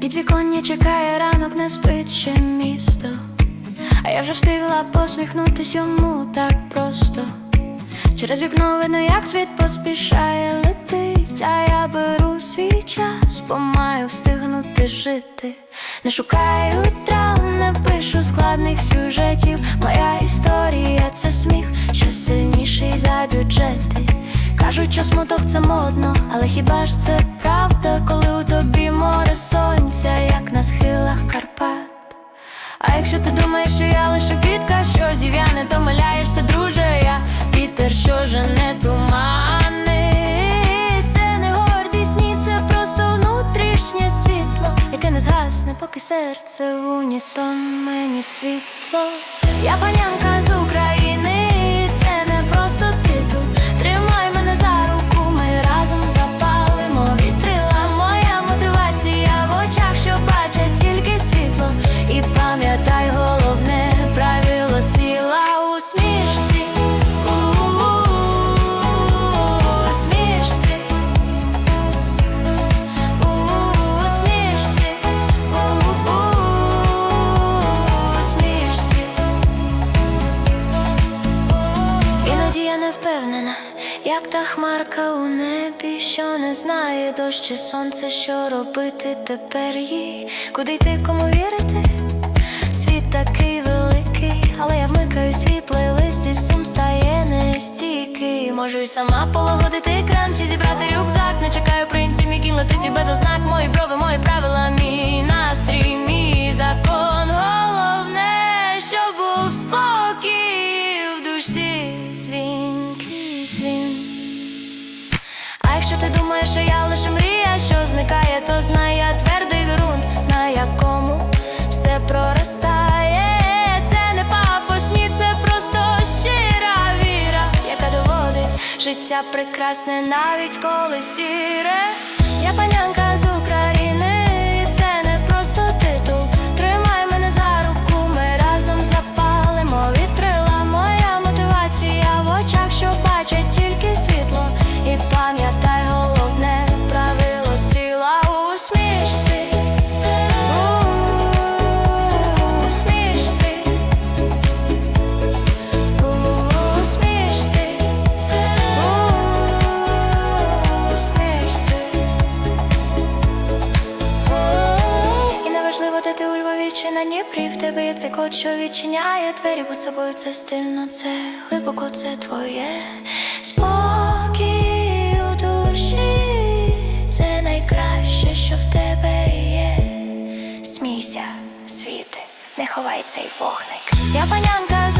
підвіконня чекає ранок, не спить ще місто. А я вже встигла посміхнутись йому так просто. Через вікно видно, як світ поспішає летить, а я беру свій час, бо маю встигнути жити. Не шукаю драм, не пишу складних сюжетів. Моя історія це сміх, що сильніший за бюджети. Кажуть, що смуток це модно, але хіба ж це правда, коли у тобі сонця, як на схилах Карпат? А якщо ти думаєш, що я лише квітка, що зів'яне, то маляєшся, друже, я вітер, що жене тумани. Не гордість, це просто внутрішнє світло, яке не згасне, поки серце в унісон мені світло. Я панянка хмарка у небі, що не знає дощ чи сонце, що робити тепер їй, куди йти, кому вірити? Світ такий великий, але я вмикаю свій плейлист і сум стає нестійкий. Можу й сама полагодити кран чи зібрати рюкзак. Не чекаю принців, який летить і без ознак. Мої брови, мої якщо ти думаєш, що я лише мрія, що зникає, то знай я твердий ґрунт, на якому все проростає. Це не пафос, ні, це просто щира віра, яка доводить життя прекрасне, навіть коли сіре. Я панянка з України, тебе є цей код, що відчиняє двері Будь собою, це стильно, це глибоко, це твоє. Спокій у душі Це найкраще, що в тебе є. Смійся, світи, не ховай цей вогник. Я панянка